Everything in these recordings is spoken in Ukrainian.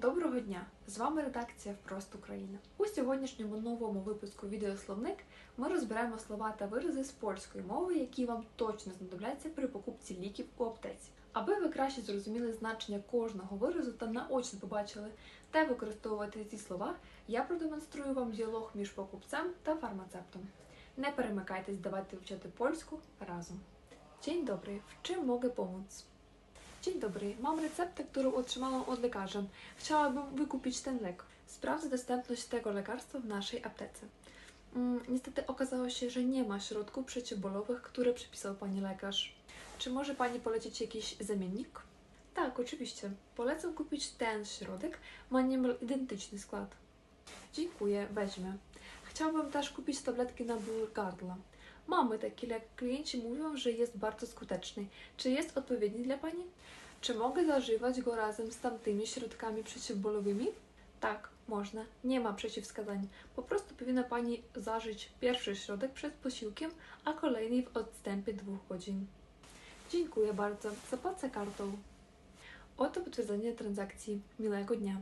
Доброго дня! З вами редакція Впрост Україна. У сьогоднішньому новому випуску відеословник ми розберемо слова та вирази з польської мови, які вам точно знадобляться при покупці ліків у аптеці. Аби ви краще зрозуміли значення кожного виразу та наочно побачили, де використовувати ці слова, я продемонструю вам діалог між покупцем та фармацевтом. Не перемикайтесь, давайте вчити польську разом. Dzień dobry, w czym mogę? Dzień dobry, mam receptę, którą otrzymałam od lekarza. Chciałabym wykupić ten lek. Sprawdzę dostępność tego lekarstwa w naszej aptece. Mm, niestety okazało się, że nie ma środków przeciwbólowych, które przepisał pani lekarz. Czy może pani polecić jakiś zamiennik? Tak, oczywiście. Polecam kupić ten środek, ma niemal identyczny skład. Dziękuję, weźmę. Chciałabym też kupić tabletki na ból. Mamy taki lek. Klienci mówią, że jest bardzo skuteczny. Czy jest odpowiedni dla Pani? Czy mogę zażywać go razem z tamtymi środkami przeciwbólowymi? Tak, można. Nie ma przeciwwskazań. Po prostu powinna Pani zażyć pierwszy środek przed posiłkiem, a kolejny w odstępie dwóch godzin. Dziękuję bardzo. Zapłacę kartą. Oto potwierdzenie transakcji. Miłego dnia.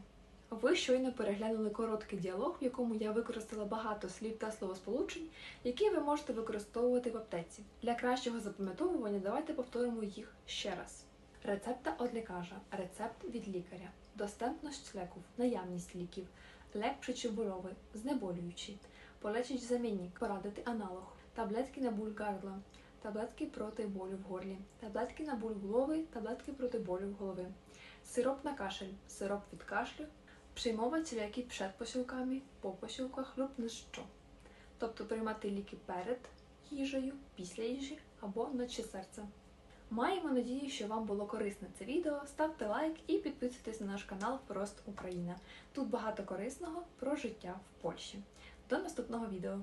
Ви щойно переглянули короткий діалог, в якому я використала багато слів та словосполучень, які ви можете використовувати в аптеці. Для кращого запам'ятовування давайте повторимо їх ще раз. Рецепта від лікаря, рецепт від лікаря, достępność leków, наявність ліків, лек przeciwbólowy, знеболюючий, полечить замінник, порадити аналог, таблетки на буль гардла, таблетки проти болю в горлі, таблетки на буль голови, таблетки проти болю в голови, сироп на кашель, сироп від кашлю, приймовувати ліки перед посілками, по посілках лub на що. Тобто приймати ліки перед їжею, після їжі або ночі серця. Маємо надію, що вам було корисне це відео. Ставте лайк і підписуйтесь на наш канал Прост Україна. Тут багато корисного про життя в Польщі. До наступного відео!